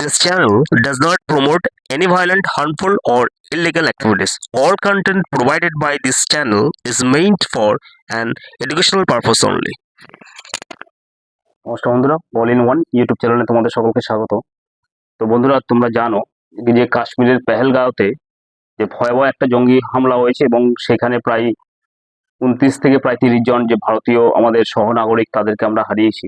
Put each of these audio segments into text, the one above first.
This channel does not promote any violent, harmful, or illegal activities. All content provided by this channel is meant for an educational purpose only. নমস্কার বন্ধুরা all in one YouTube চ্যানেলে তোমাদের সকলকে স্বাগত তো বন্ধুরা তোমরা জানো যে কাশ্মীরের পেহেলগাঁওতে যে ভয়াবহ একটা জঙ্গি হামলা হয়েছে এবং সেখানে প্রায় উনত্রিশ থেকে প্রায় তিরিশ জন যে ভারতীয় আমাদের সহনাগরিক তাদেরকে আমরা হারিয়েছি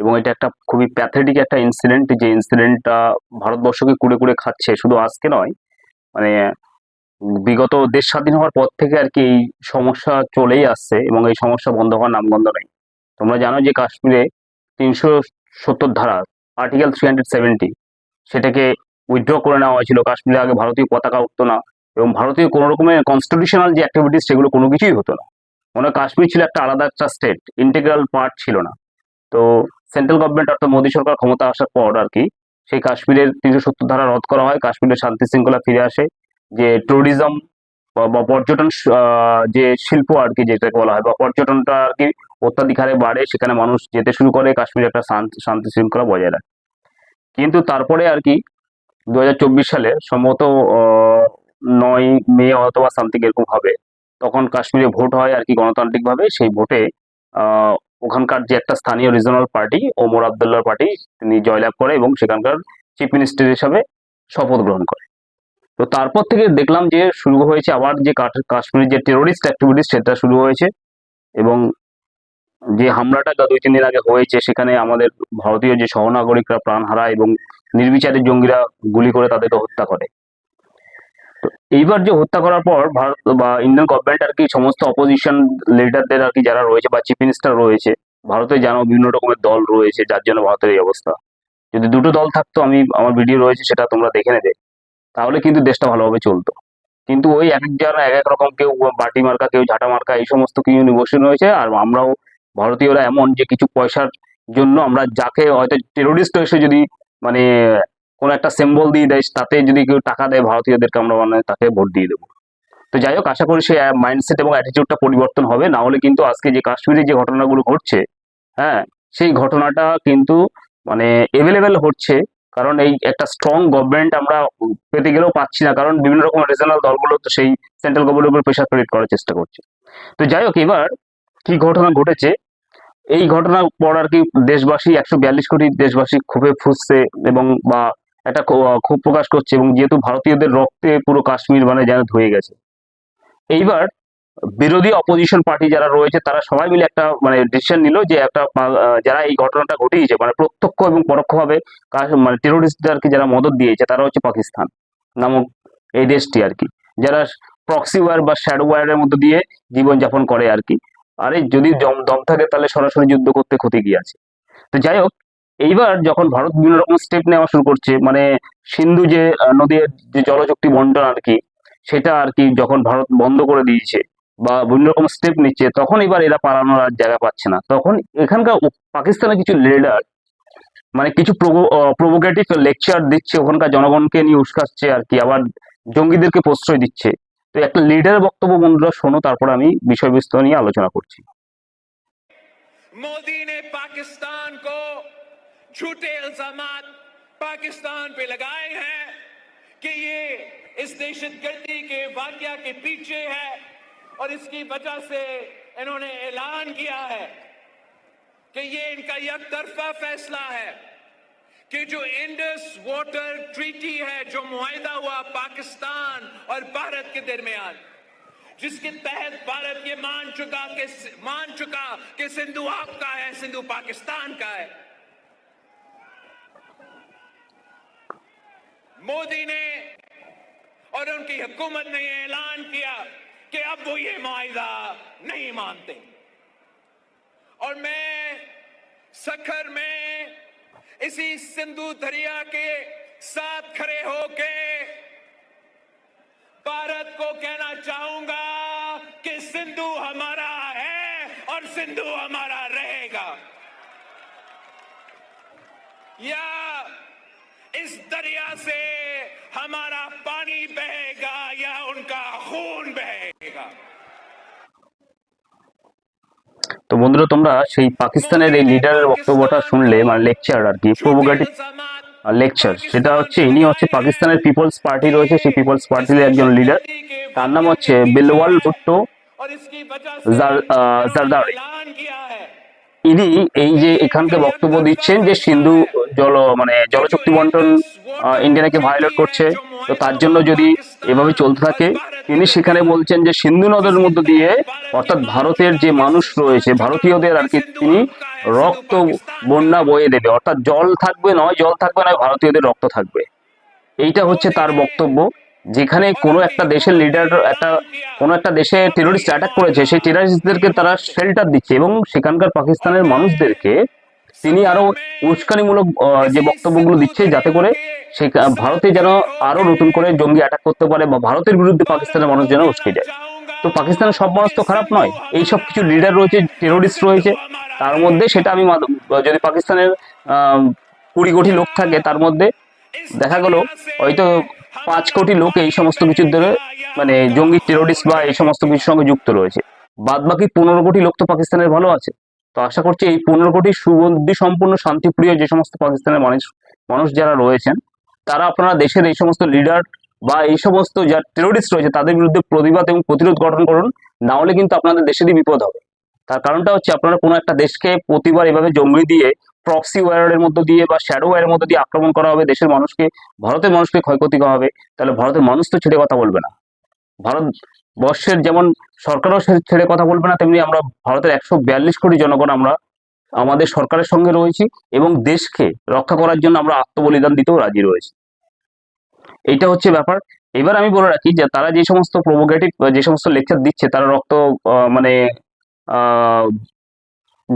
এবং এটা একটা খুবই প্যাথেটিক একটা ইনসিডেন্ট যে ইনসিডেন্টটা ভারতবর্ষকে কুড়ে কুড়ে খাচ্ছে শুধু আজকে নয়। মানে বিগত দেশ স্বাধীন হওয়ার পর থেকে আর কি এই সমস্যা চলেই আসছে এবং এই সমস্যা বন্ধ হওয়ার নামগন্ধ নেই। তোমরা জানো যে কাশ্মীরে তিনশো সত্তর ধারা আর্টিকেল থ্রি হান্ড্রেড সেভেন্টি সেটাকে উইথড্র করে নেওয়া হয়েছিল। কাশ্মীরে আগে ভারতীয় পতাকা উঠতো না এবং ভারতীয় কোনো রকমের কনস্টিটিউশনাল যে অ্যাক্টিভিটিস সেগুলো কোনো কিছুই হতো না। মনে কাশ্মীর ছিল একটা আলাদা একটা স্টেট ইন্টিগ্রাল পার্ট ছিল না। তো সেন্ট্রাল গভর্নমেন্ট অর্থাৎ মোদী সরকার ক্ষমতা আসার পর আর কি, সেই কাশ্মীরের তিনশো সত্তর ধারা রদ করা হয়, কাশ্মীরের শান্তি শৃঙ্খলা ফিরে আসে। যে ট্যুরিজম বা পর্যটন যে শিল্প আর কি যেটাকে বলা হয়, বা পর্যটনটা আর কি অত্যাধিক হারে বাড়ে, সেখানে মানুষ যেতে শুরু করে, কাশ্মীরে একটা শান্তি শৃঙ্খলা বজায় রাখে। কিন্তু তারপরে আর কি দু হাজার চব্বিশ সালে সম্ভবত নয় মে অথবা সামথিং এরকম হবে, তখন কাশ্মীরে ভোট হয় আর কি গণতান্ত্রিকভাবে, সেই ভোটে ওখানকার যে একটা স্থানীয় রিজনাল পার্টি ওমর আবদুল্লার পার্টি তিনি জয়লাভ করে এবং সেখানকার চিফ মিনিস্টার হিসাবে শপথ গ্রহণ করে। তো তারপর থেকে দেখলাম যে শুরু হয়েছে আবার যে কাশ্মীরের যে টেরোরিস্ট অ্যাক্টিভিটিস সেটা শুরু হয়েছে এবং যে হামলাটা দুই তিন দিন আগে হয়েছে, সেখানে আমাদের ভারতীয় যে সহনাগরিকরা প্রাণ হারায় এবং নির্বিচারে জঙ্গিরা গুলি করে তাদেরকে হত্যা করে। এইবার যে হত্যা করার পর ভারত বা ইন্ডিয়ান গভর্নমেন্ট আর কি সমস্ত অপোজিশন লিডারদের আর কি যারা রয়েছে বা চিফ মিনিস্টার রয়েছে, ভারতে জানো বিভিন্ন রকমের দল রয়েছে, যার জন্য ভারতের এই অবস্থা। যদি দুটো দল থাকতো, আমি আমার ভিডিও রয়েছে সেটা তোমরা দেখে নেবে। তাহলে কিন্তু দেশটা ভালোভাবে চলতো। কিন্তু ওই এক একজন, এক এক রকম কেউ বাটি মার্কা, কেউ ঝাঁটা মার্কা, এই সমস্ত কিছু নিবসন হয়েছে। আর আমরাও, ভারতীয়রা এমন যে কিছু পয়সার জন্য আমরা যাকে হয়তো টেরোরিস্ট এসে যদি মানে কোনো একটা সিম্বল দিয়ে দেয়, তাতে যদি কেউ টাকা দেয়, ভারতীয়দেরকে আমরা মানে তাকে ভোট দিয়ে দেবো। তো যাই হোক, আশা করি সেই মাইন্ডসেট এবং অ্যাটিটিউডটা পরিবর্তন হবে। না হলে কিন্তু আজকে যে কাশ্মীরে যে ঘটনাগুলো ঘটছে হ্যাঁ সেই ঘটনাটা কিন্তু মানে এভেলেবেল হচ্ছে। কারণ এই একটা স্ট্রং গভর্নমেন্ট আমরা পেতে গেলেও পাচ্ছি না। কারণ বিভিন্ন রকম রিজনাল দলগুলো তো সেই সেন্ট্রাল গভর্নমেন্টের উপর প্রেশার ক্রিয়েট করার চেষ্টা করছে। তো যাই হোক, এবার কি ঘটনা ঘটেছে? এই ঘটনার পর আর কি দেশবাসী একশো বিয়াল্লিশ কোটি দেশবাসী ক্ষোভে ফুসছে এবং বা একটা ক্ষোভ প্রকাশ করছে এবং যেহেতু ভারতীয়দের রক্তে পুরো কাশ্মীর মানে যেন ধুয়ে গেছে। এইবার বিরোধী অপোজিশন পার্টি যারা রয়েছে তারা সবাই মিলে একটা মানে ডিসিশন নিল যে একটা যারা এই ঘটনাটা ঘটিয়েছে মানে প্রত্যক্ষ এবং পরোক্ষভাবে মানে টেরোরিস্টদেরকে যারা মদত দিয়েছে তারা হচ্ছে পাকিস্তান নামক এই দেশটি আর কি। যারা প্রক্সি ওয়ার বা শ্যাডো ওয়ারের মধ্যে দিয়ে জীবনযাপন করে আর কি। আরে যদি দম দম থাকে তাহলে সরাসরি যুদ্ধ করতে ক্ষতি কি আছে? তো যাই হোক এইবার যখন ভারত বিভিন্ন রকম স্টেপ নেওয়া শুরু করছে মানে সিন্ধু যে নদীর যে জলচুক্তি বন্টন আর কি, সেটা আর কি যখন ভারত বন্ধ করে দিয়েছে বা বিভিন্ন রকম স্টেপ নিচ্ছে, তখন এবার এরা পালানোর আর জায়গা পাচ্ছে না। তখন এখানকার পাকিস্তানের কিছু লিডার মানে কিছু প্রভোকেটিভ লেকচার দিচ্ছে ওখানকার জনগণকে নিয়ে উস্কাচ্ছে আর কি, আবার জঙ্গিদেরকে প্রশ্রয় দিচ্ছে। তো একটা লিডার বক্তব্য বন্ধুরা শোনো, তারপর আমি বিষয়বস্তু নিয়ে আলোচনা করছি। झूठे इल्जामात पाकिस्तान पे लगाए हैं कि ये इस दहशतगर्दी के वाकया के पीछे है और इसकी वजह से इन्होंने ऐलान किया है कि ये इनका एक तरफा फैसला है कि जो इंडस वाटर ट्रीटी है, जो मुआहदा हुआ पाकिस्तान और भारत के दरमियान, जिसके तहत भारत ये मान चुका कि मान चुका कि सिंधु आपका है, सिंधु पाकिस्तान का है। मोदी ने और उनकी हुकूमत ने ऐलान किया कि अब वो ये मुआहदा नहीं मानते। और मैं सखर में इसी सिंधु दरिया के साथ खड़े होके भारत को कहना चाहूँगा कि सिंधु हमारा है और सिंधु हमारा रहेगा। या इस दरिया से हमारा पानी बहेगा या उनका खून बहेगा তো বন্ধুরা তোমরা সেই পাকিস্তানের এই লিডারের বক্তব্যটা শুনলে মানে লেকচার আর কি झूठे প্রভোকেটিভ इल्जामात লেকচার সেটা হচ্ছে ইনি হচ্ছে পাকিস্তানের পিপলস পার্টি রয়েছে সেই পিপলস পার্টির একজন লিডার তার নাম হচ্ছে বিলওয়াল ভুট্টো और इसकी वजह জার- আহ, জারদারি ऐलान किया है ইনি এই যে এখানকে বক্তব্য দিচ্ছেন যে সিন্ধু জল মানে জলচুক্তি বন্টন আহ, ইন্ডিয়া নাকি ভায়োলেট করছে তো তার জন্য যদি এভাবে চলতে থাকে তিনি সেখানে বলছেন যে সিন্ধু নদের মধ্য দিয়ে অর্থাৎ ভারতের যে মানুষ রয়েছে ভারতীয়দের আর কি তিনি রক্ত বন্যা বয়ে দেবে। অর্থাৎ জল থাকবে নয় জল থাকবে নয় ভারতীয়দের রক্ত থাকবে। এইটা হচ্ছে তার বক্তব্য। যেখানে কোনো একটা দেশের লিডার একটা, কোনো একটা দেশে টেরোরিস্ট অ্যাটাক করেছে, সেই টেরোরিস্টদেরকে তারা শেল্টার দিচ্ছে এবং সেখানকার পাকিস্তানের মানুষদেরকে তিনি আরও উস্কানিমূলক যে বক্তব্যগুলো দিচ্ছে যাতে করে সে ভারতে যেন আরও নতুন করে জঙ্গি অ্যাটাক করতে পারে বা ভারতের বিরুদ্ধে পাকিস্তানের মানুষ যেন উস্কে যায়। তো পাকিস্তানের সব মানুষ তো খারাপ নয়, এই সব কিছু লিডার রয়েছে টেরোরিস্ট রয়েছে, তার মধ্যে সেটা আমি যদি পাকিস্তানের কুড়ি কোটি লোক থাকে তার মধ্যে দেখা গেল, হয়তো পাঁচ কোটি লোক এই সমস্ত কিছুর ধরে মানে জঙ্গি টেরোরিস্ট বা এই সমস্ত কিছুর সঙ্গে যুক্ত রয়েছে। বাদ বাকি পনেরো কোটি লোক তো পাকিস্তানের ভালো আছে। তো আশা করছি এই পনেরো কোটি সুগন্ধি সম্পূর্ণ শান্তিপ্রিয় যে সমস্ত পাকিস্তানের মানুষ মানুষ যারা রয়েছেন, তারা আপনারা দেশের এই সমস্ত লিডার বা এই সমস্ত যা টেরোরিস্ট রয়েছে, তাদের বিরুদ্ধে প্রতিবাদ এবং প্রতিরোধ গঠন করুন, না হলে কিন্তু আপনাদের দেশেরই বিপদ হবে। তার কারণটা হচ্ছে আপনারা কোনো একটা দেশকে প্রতিবার এভাবে জঙ্গলি দিয়ে প্রক্সি ওয়ারের মধ্য দিয়ে বা শ্যাডো ওয়ারের মধ্য দিয়ে আক্রমণ করা হবে, দেশের মানুষকে, ভারতের মানুষকে ক্ষয়ক্ষতি করা হবে, তাহলে ভারতের মানুষ তো ছেড়ে কথা বলবে না। ভারত বর্ষের যেমন সরকারও ছেড়ে কথা বলবে না, তেমনি আমরা ভারতের একশো বিয়াল্লিশ কোটি জনগণ আমরা, আমাদের সরকারের সঙ্গে রয়েছি এবং দেশকে রক্ষা করার জন্য আমরা আত্মবলিদান দিতেও রাজি রয়েছি। এইটা হচ্ছে ব্যাপার। এবার আমি বলে রাখি যে তারা যে সমস্ত প্রভোগেটিভ যে সমস্ত লেকচার দিচ্ছে, তারা রক্ত মানে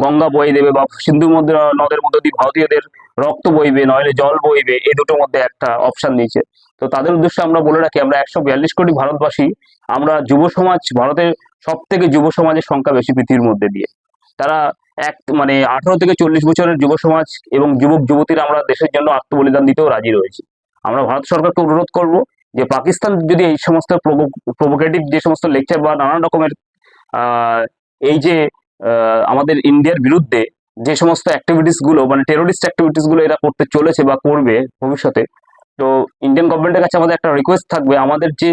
গঙ্গা বয়ে দেবে বা সিন্ধু নদের মধ্যে দিয়ে ভারতীয়দের রক্ত বইবে, নইলে জল বইবে, এই দুটোর মধ্যে একটা অপশন দিয়েছে। তো তাদের উদ্দেশ্যে আমরা বলে রাখি, আমরা একশো বিয়াল্লিশ কোটি ভারতবাসী, আমরা যুব সমাজ, ভারতের সব থেকে যুব সমাজের সংখ্যা বেশি পৃথিবীর মধ্যে দিয়ে। তারা এক মানে আঠারো থেকে চল্লিশ বছরের যুব সমাজ এবং যুবক, যুবতীরা আমরা দেশের জন্য আত্মবলিদান দিতেও রাজি রয়েছি। আমরা ভারত সরকারকে অনুরোধ করব যে পাকিস্তান যদি এই সমস্ত প্রভোকেটিভ যে সমস্ত লেকচার বা নানান রকমের এই যে আমাদের ইন্ডিয়ার বিরুদ্ধে যে সমস্ত অ্যাক্টিভিটিসগুলো মানে টেরোরিস্ট অ্যাক্টিভিটিসগুলো এরা করতে চলেছে বা করবে ভবিষ্যতে, তো ইন্ডিয়ান গভর্নমেন্টের কাছে আমাদের একটা রিকোয়েস্ট থাকবে, আমাদের যে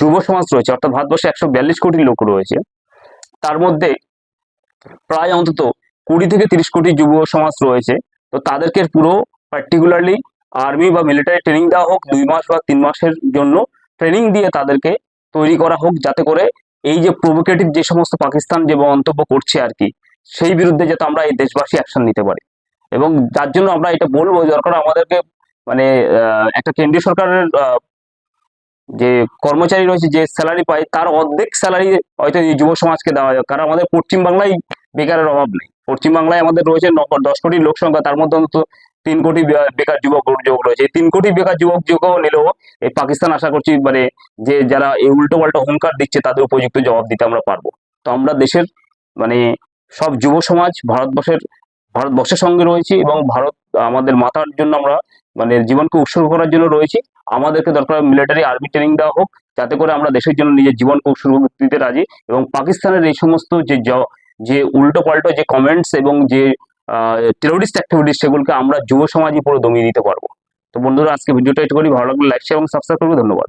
যুব সমাজ রয়েছে, অর্থাৎ ভারতবর্ষে একশো বিয়াল্লিশ কোটি লোক রয়েছে, তার মধ্যে প্রায় অন্তত কুড়ি থেকে তিরিশ কোটি যুব সমাজ রয়েছে, তো তাদেরকে পুরো পার্টিকুলারলি আর্মি বা মিলিটারি ট্রেনিং দেওয়া হোক, দুই মাস বা তিন মাসের জন্য ট্রেনিং দিয়ে তাদেরকে তৈরি করা হোক, যাতে করে এই যে প্রভোকেটিভ যে সমস্ত পাকিস্তান যে মন্তব্য করছে আর কি, সেই বিরুদ্ধে যাতে আমরা এই দেশবাসী অ্যাকশন নিতে পারি। এবং যার জন্য আমরা এটা বলব দরকার আমাদেরকে মানে একটা কেন্দ্রীয় সরকারের যে কর্মচারী রয়েছে, যে স্যালারি পায়, তার অর্ধেক স্যালারি হয়তো এই যুব সমাজকে দেওয়া যায় কারণ আমাদের পশ্চিমবাংলায় বেকারের অভাব নেই। পশ্চিমবাংলায় আমাদের রয়েছে দশ কোটি লোক সংখ্যা, তার মধ্যে অন্তত তিন কোটি বেকার যুবক যুবক রয়েছে। এই তিন কোটি বেকার যুবক যুবক নিলেও এই পাকিস্তান আশা করছি মানে যে যারা এই উল্টো পাল্টা হুঙ্কার দিচ্ছে, তাদের উপযুক্ত জবাব দিতে আমরা পারব। তো আমরা দেশের মানে সব যুব সমাজ, ভারতবর্ষের ভারতবর্ষের সঙ্গে রয়েছি এবং ভারত আমাদের মাথার জন্য আমরা মানে জীবনকে উৎসর্গ করার জন্য রয়েছি। আমাদেরকে দরকার মিলিটারি আর্মি ট্রেনিং দেওয়া হোক, যাতে করে আমরা দেশের জন্য নিজের জীবনকে উৎসর্গ দিতে রাজি এবং পাকিস্তানের এই সমস্ত যে যে উল্টো পাল্টো যে কমেন্টস এবং যে টেরোরিস্ট অ্যাক্টিভিটিস সেগুলোকে আমরা যুব সমাজই পুরো দমিয়ে দিতে পারব। তো বন্ধুরা, আজকে ভিডিওটা করি ভালো লাগলে লাইক শেয়ার এবং সাবস্ক্রাইব করবে, ধন্যবাদ।